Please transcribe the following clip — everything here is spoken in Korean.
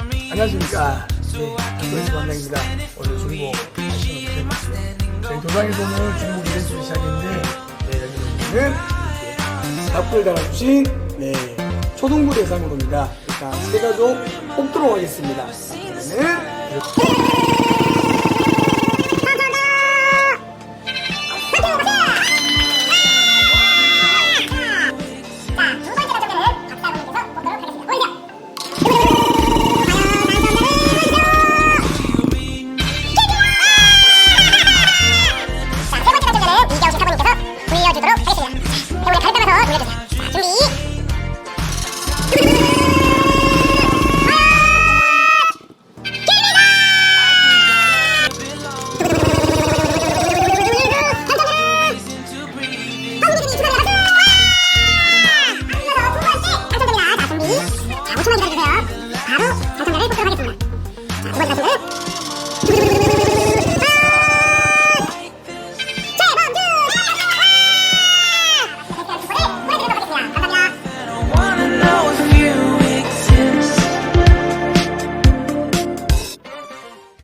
안녕하십니까. 네, 김도희 관장입니다. 오늘 중국 관심을 드렸습니다. 저희 도당에서는 중국 이벤트 시작인데, 네, 여기 보시면 이렇게 답글 달아주신, 네, 초등부 대상으로입니다. 일단 세 가족 뽑도록 하겠습니다. 네. 올려주세요. 준비. 바로 발전자를 뽑도록 하겠습니다. 자, 두 번째 발전자는